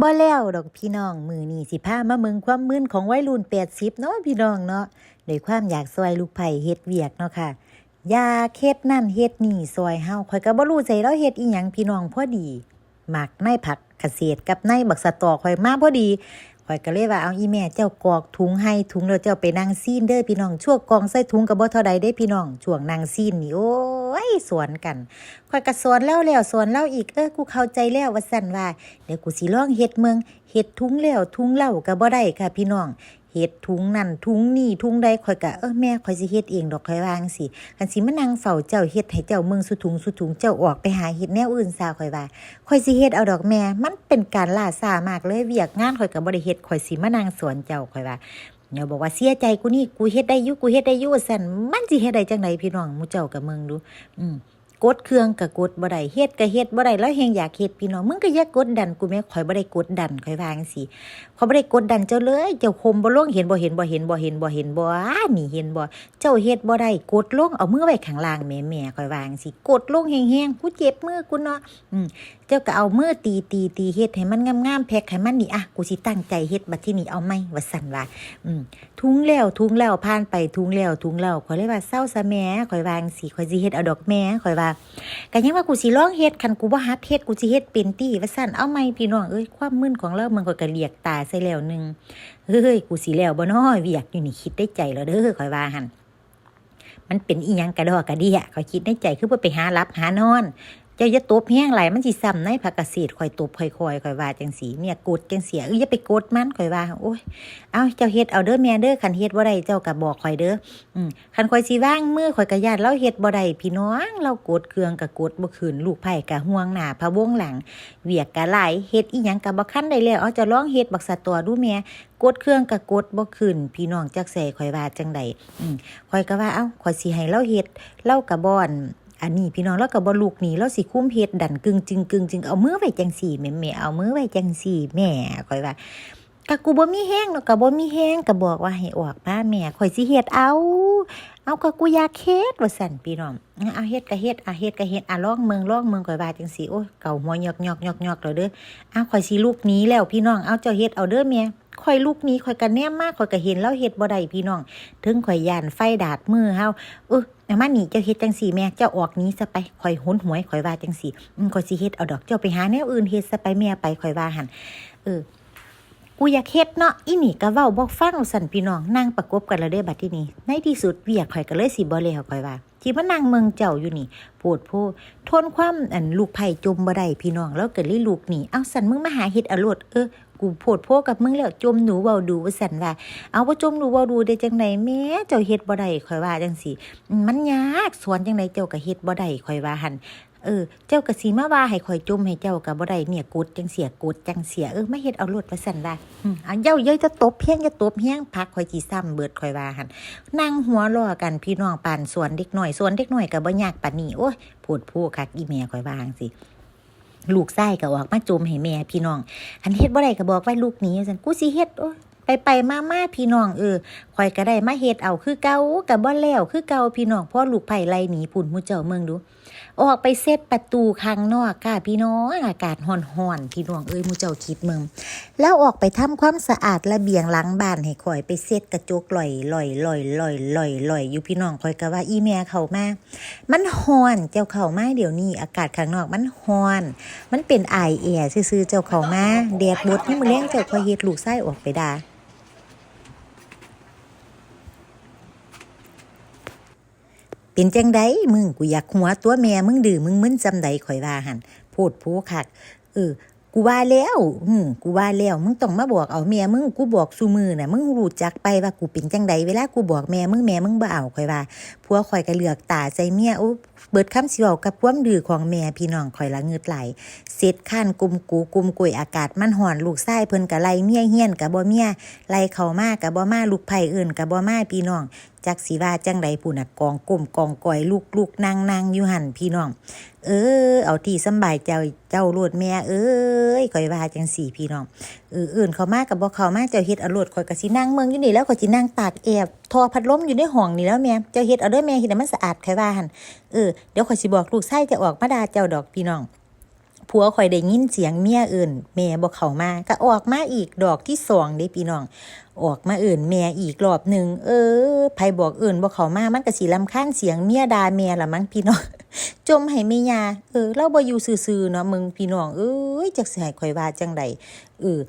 บ่แล้วดอกพี่น้องมือนี้สิพามาเมืองความมึนของวัยรุ่น80เนาะพี่น้องเนาะด้วยความอยากซอยลูกไผ่เฮ็ดเวียกเนาะค่ะอยาเฮ็ดนั่นเฮ็ดนี่ซอยเฮาข่อยก็บ่รู้ใจเราเฮ็ดอีหยังพี่น้องพอดีหมักในผักเกษตรกับในบักสะตอข่อยมาพอดีข่อยก็เลยว่าเอาอีแม่เจ้ากอกถุงให้ถุงแล้วเจ้าไปนั่งซีนเด้อพี่น้องช่วงกองใส่ถุงก็บ่เท่าใดเด้พี่น้องช่วงนั่งซีนนี่โอ้ ยสวนกันข่อยก็สอนแล้วแล้วสอนเล่าอีกเออกูเข้าใจแล้วว่าสั่นว่าเดี๋ยวกูสิลองเฮ็ดเมืองเฮ็ดทุ้งแล้วทุ้งเล่าก็บ่ได้ค่ะพี่น้องเฮ็ดทุงนั่นทุงนี่ทุงใดข่อยก็เออแม่ข่อยสิเฮ็ดเองดอกข่อยวางสิคันสิมานั่งเฝ้าเจ้าเฮ็ดให้เจ้าเมืองสุถุงสุถุงเจ้าออกไปหาเฮ็ดแนวอื่นซาข่อยว่าข่อยสิเฮ็ดเอาดอกแม่ มันเป็นการล่าช้ามากเลยเวียกงานข่อยก็บ่ได้เฮ็ดข่อยสิมานั่งสอนเจ้าข่อยว่า เดี๋ยวบอกว่าเสียใจกูนี่กูเฮ็ดได้ยุกูเฮ็ดได้อยู่สั่นมันสิเฮ็ดได้จังไดพี่น้องมูเจ้ากับเมืองดู อืม กดเครื่องก็กดบ่ได้เฮ็ดก็เฮ็ดบ่ได้แล้วแฮงอยากเฮ็ดพี่น้องมึงก็อย่ากดดันกูแม่ข่อยบ่ได้กดดันข่อยว่าจังซี่ข่อยบ่ได้กดดันเจ้าเลยเจ้าคมบ่ลงเห็นบ่เห็นบ่เห็นบ่เห็นบ่เห็นบ่อ้านี่เห็นบ่เจ้าเฮ็ดบ่ได้กดลงเอามือไว้ข้างล่างแม่ๆข่อยว่าจังซี่กดลงแฮงๆกูเจ็บมือกูเนาะอืมเจ้าก็เอามือตีตีตีเฮ็ดให้มันงามๆแพ็คให้มันนี่อะกูสิตั้งใจเฮ็ดบัดที่นี่เอาไหมว่าซั่นว่าอืมทุงแล้วทุงแล้วผ่านไปทุงแล้วทุงแล้วข่อยเลยว่าเศร้าซะแม่ข่อยวาจังสิข่อยสิเฮ็ดเอาดอกแม่ข่อยว่าก็ยังว่ากูสิลองเฮ็ดคันกูบ่ฮัดเฮ็ดกูสิเฮ็ดเป็นตี้ว่าซั่นเอาไหมพี่น้องเอ้ยความมึนของเรามันข่อยก็เรียกตาใส่แล้วหนึงเฮ้ยกูสิแล้วบ่น้อเวียกอยู่นี่คิดได้ใจแล้วเด้อข่อยว่าหั่นมันเป็นอีหยังกระดอกกระเดียข่อยคิดในใจคือบ่ไปหารับหานอน จ้าอย่าตบแห้งไหลมันสิซ้ำในผักกาดเศษข่อยตบข่อยคอยข่อยว่าจังสีเนี่ยกดจังเสียเอ้ยอย่าไปกดมันข่อยว่าโอ้ยเอาเจ้าเฮ็ดเอาเด้อแม่เด้อคันเฮ็ดบ่ได้เจ้าก็บอกข่อยเด้ออืมคันข่อยสิว่างมือข่อยก็ญาติเราเฮ็ดบ่ได้พี่น้องเรากดเครื่องก็กดบ่ขึ้นลูกไผ่ก็ห่วงหน้าพะวงหลังเวียกก็หลายเฮ็ดอีหยังก็บ่คันได้แล้วเอาจะลองเฮ็ดบักสะตัวดูแม่กดเครื่องก็กดบ่ขึ้นพี่น้องจักใส่ข่อยว่าจังไดอืมข่อยก็ว่าเอ้าข่อยสิให้เราเฮ็ดเราก็บ่อน อันนี้พี่น้องแล้วก็บ่ลูกนี่แล้วสิคุ้มเฮ็ดดันกึ่งจึงกึ่งจึงเอามือไว้จังสี่แม่แม่เอามือไว้จังสี่ แม่ข่อยว่าก็กูบ่มีแห้งเนาะก็บ่มีแห้งก็บอกว่าให้ออกมาแม่ข่อยสิเฮ็ดเอา เอาก็กูอยากเฮ็ดว่าสั่นพี่น้องเอาเฮ็ดก็เฮ็ดเอาเฮ็ดก็เฮ็ดอะลองเมืองลองเมืองข่อยว่าจังสี่โอ้ยเก่าหัวยอกยอกยอกยอกแล้วเด้อเอาข่อยสิลูกนี้แล้วพี่น้องเอาเจ้าเฮ็ดเอาเด้อแม่ ข่อยลูกนี้ข่อยก็แนมมากข่อยก็เห็นแล้วเฮ็ดบ่ได้พี่น้อง ถึงข่อยยานไฟดาดมือเฮาเออเอามานี่เจ้าเฮ็ดจังสี่แม่เจ้าออกนี้ซะไปข่อยหุนหวยข่อยว่าจังสี่อืมข่อยสิเฮ็ดเอาดอกเจ้าไปหาแนวอื่นเฮ็ดซะไปแม่ไปข่อยว่าหันเออกูอยากเฮ็ดเนาะอีนี่ก็เว้าบ่ฟังสั่นพี่น้องนั่งประกบกันแล้วเด้บัดทีนี้ในที่สุดเวียกข่อยก็เลยสิบ่แล้วข่อยว่าที่มานั่งเมืองเจ้าอยู่นี่โพดโพทนความอันลูกไผ่จมบ่ได้พี่น้องแล้วก็เลยลูกหนี่เอาสั่นมึงมาหาเฮ็ดเอาโลดเออ กูโพดโพกับมึงแล้วจมหนูเว้าดูว่าสั่นว่า เอาว่าจมหนูเว้าดูได้จังไดแม่เจ้าเฮ็ดบ่ได้ข่อยว่าจังซี่อืมมันยากสอนจังไดเจ้าก็เฮ็ดบ่ได้ข่อยว่าหั่นเออ เจ้าก็สิมาว่าให้ข่อยจมให้เจ้าก็บ่ได้เนี่ยกดจังเสียกดจังเสียเออไมาเฮ็ดเอาโลดว่าซั่นว่าอืมอันเย้าเย้ยจะตบเพียงจะตบเฮียงพักข่อยสิซ้ำเบิดข่อยว่าหันนั่งหัวล้อกันพี่น้องปานสวนเด็กหน้อยสวนเด็กหน้อยก็บ่ยากปานนี้โอ้ยพูดผู้คักอีแม่ข่อยว่าจังซี่ ลูกไส้ก็ออกมาจมให้แม่พี่น้องอันเฮ็ดบ่ได้ก็บอกไว้ลูกนี้สันกูสิเฮ็ดโอ้ไปไปมามาพี่น้องเออข่อยก็ได้มาเฮ็ดเอาคือเก่ากับบ่แล้วคือเก่าพี่น้องพ่อลูกไผ่ไล่หนีปุ่นมู่เจ้าเมืองดู ออกไปเซตประตูข้างนอกค่ะพี่น้องอากาศห่อนๆพี่น้องเอ้ยมูเจ้าคิดมืองแล้วออกไปทำความสะอาดระเบียงหลังบ้านให้ข่อยไปเซตกระจกลอยลอยลอยลอยลอยลอยอยู่พี่น้องข่อยก็ว่าอีแม่เขามามันฮ้อนเจ้าเขามาเดี๋ยวนี้ อากาศข้างนอกมันฮ้อน มันเป็นไอายแอร์ซื่อๆเจ้าเขามาแดดบดนี่มือแลงเจ้าข่อยเฮ็ดลูกไส้ออกไปด่า เป็นจังไดมึงกูอยากหัวตัวแม่มึงดื้อมึงมึนจำใดข่อยว่าหันโพดโพคักเออกูว่าแล้วอืมกูว่าแล้ว มึงต้องมาบอกเอาแม่มึง กูบอกซูมือน่ะ มึงรู้จักไปว่ากูเป็นจังใดเวลากูบอกแม่มึงแม่มึงบ่เอาข่อยว่าผัวข่อยก็เลือกตาใจเมียโอ้เบิดคำสิเว้ากับความดื้อของแม่พี่น้องข่อยละเงืดไหลเสร็จข้านกุมกูกุมกุยอากาศมันห่อนลูกชายเพิ่นก็ไลเมียเฮียนก็บ่เมียไลเข้ามาก็บ่มาลูกไผเอื่นก็บ่มาพี่น้อง จักสิว่าจังใดผู้น่ะกองก้มกองก่อยลูกลูกนางนางอยู่หันพี่น้อง เออ เอาที่สบายเจ้าเจ้าโลดแม่เอ้ยข่อยว่าจังสี่พี่น้องเอออื่นเขามากกับบ่เขามากเจ้าเฮ็ดเอาโลดข่อยก็สินั่งเมืองอยู่นี่แล้วข่อยสินั่งตากแอบทอพัดลมอยู่ในห้องนี่แล้วแม่เจ้าเฮ็ดเอาเด้อแม่เฮ็ดให้มันสะอาดข่อยว่าหั่นเออเดี๋ยวข่อยสิบอกลูกชายจะออกมาด่าเจ้าดอกพี่น้อง ผัวข่อยได้ยินเสียงเมียอื่นแม่บ่เขามาก็ออกมาอีกดอกที่สองเด้พี่น้อง ออกมาอื่นแม่อีกรอบหนึ่งเออไผบอกอื่นบ่เขามามันก็สิรำคาญเสียงเมียดาแม่ละมั้งพี่น้องจมให้แม่ยาเออเราบ่อยู่ซื่อๆเนาะมึงพี่น้องเอ้ยจักสิให้ข่อยว่าจังใดเออ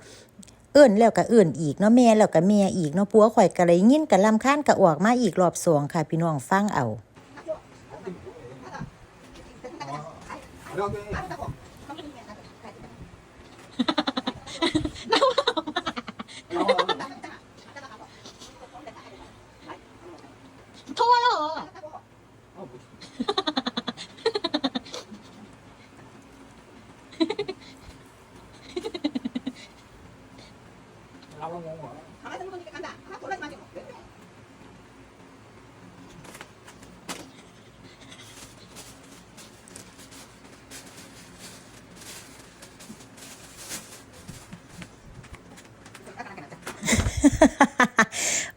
เอื่นแล้วก็เอื่นอีกเนาะแม่แล้วก็แม่อีกเนาะผัวข่อยก็เลยยินก็รำคาญก็ออกมาอีกรอบสองค่ะ พี่น้องฟังเอา 더워요. 가만히 보니까 간다. 하나 골라지 마시고.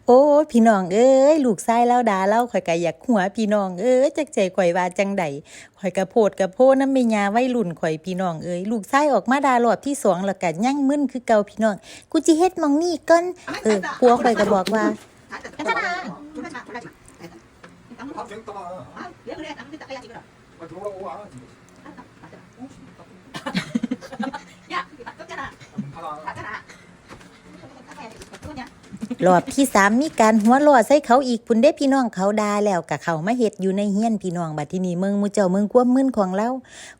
โอ้พี่น้องเอ้ยลูกชายเล่าดาเล่าข่อยก็อยากหัวพี่น้องเอ้ยจักใจข่อยว่าจังใดข่อยก็โพดกับโพดน้ำเมียาวัยรุ่นข่อยพี่น้องเอ้ยลูกชายออกมาด่ารอบที่สองแล้วก็ยั่งมึนคือเก่าพี่น้อง กูจิเฮ็ดมองนี่ก่อนเออผัวข่อยก็บอกว่า괜찮 รอบที่สามมีการหัวเรอใส่เขาอีกพุ่นเด้พี่น้องเขาด่าแล้วกะเขามาเฮ็ดอยู่ในเฮียนพี่น้องบัดที่นี่เมืองมูเจ้าเมืองควมมึนของเรา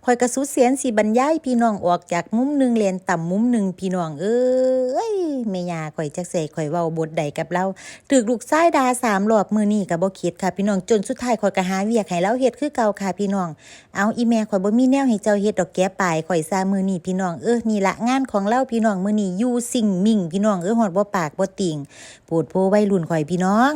ข่อยกระสุดเสียนสิบรรยายพี่น้องออกจากมุมหนึ่งเรียนต่ำมุมหนึ่งพี่น้องเอ้ยแม่ยาข่อยจักเสกข่อยเว้าบทใดกับเราถึกลูกชายด่าสามรอบมือนี้ก็บ่คิดค่ะ พี่น้องจนสุดท้ายข่อยก็หาเวียกให้เราเฮ็ดคือเก่าค่ะพี่น้อง เอาอีแม่ข่อยบ่มีแนวให้เจ้าเฮ็ดดอกแก้ปลายข่อยซามือนี้พี่น้องเออนี่ละงานของเราพี่น้องมือนี้อยู่สิ่งมิ่งพี่น้องเออฮอดบ่ปากบ่ติ่งปวดโพวัยรุ่นข่อยพี่น้อง